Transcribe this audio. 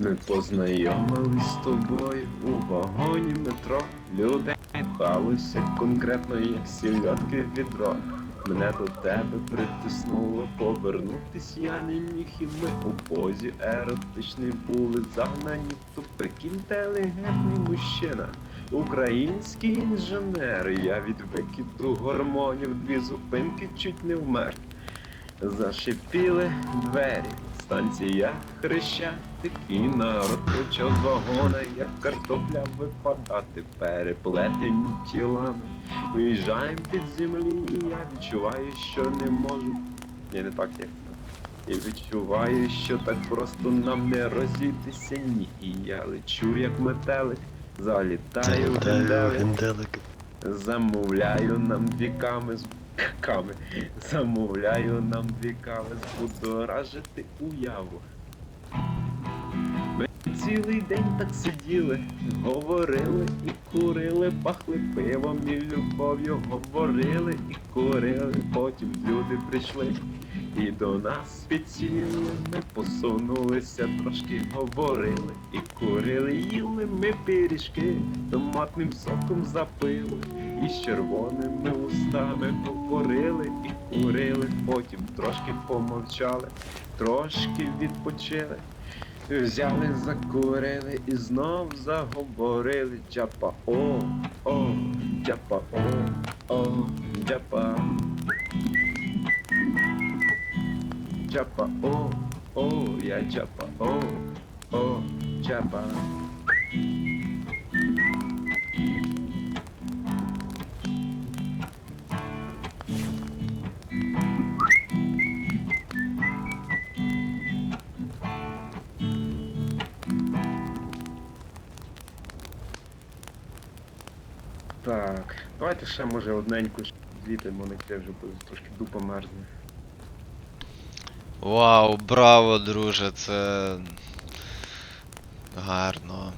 Ми познайомились з тобою у вагоні метро. Людей пхалося конкретно, як сільотки відро. Мене до тебе притиснуло повернутись я не міг і ми у позі еротичний були загнані тупик інтелігентний мужчина. Український інженер, я від викиду гормонів дві зупинки чуть не вмер. Зашипіли двері, станція Хрещатик і народ почав з вагона, як картопля випадати, переплетені тілами. Виїжджаємо під землі, і я відчуваю, що не можу. Ні, не так як. І відчуваю, що так просто нам не розійтися ні. І я лечу, як метелик, залітаю в генделик. Замовляю нам віками з ками. Замовляю нам віками збудоражити уяву. Ми цілий день так сиділи, говорили і курили, пахли пивом і любов'ю, говорили і курили, потім люди прийшли. І до нас підсіли, ми посунулися, трошки говорили і курили, їли ми пиріжки, томатним соком запили, і з червоними устами говорили і курили, потім трошки помовчали, трошки відпочили. Взяли, закурили і знов заговорили Джапа о, о, джапа о, о, джапа. Джапа о, о, я джапа о, о, джапа. Так, давайте ще може одненьку звітимо, бо це вже трошки дупа мерзне. Вау, браво, друже, це гарно.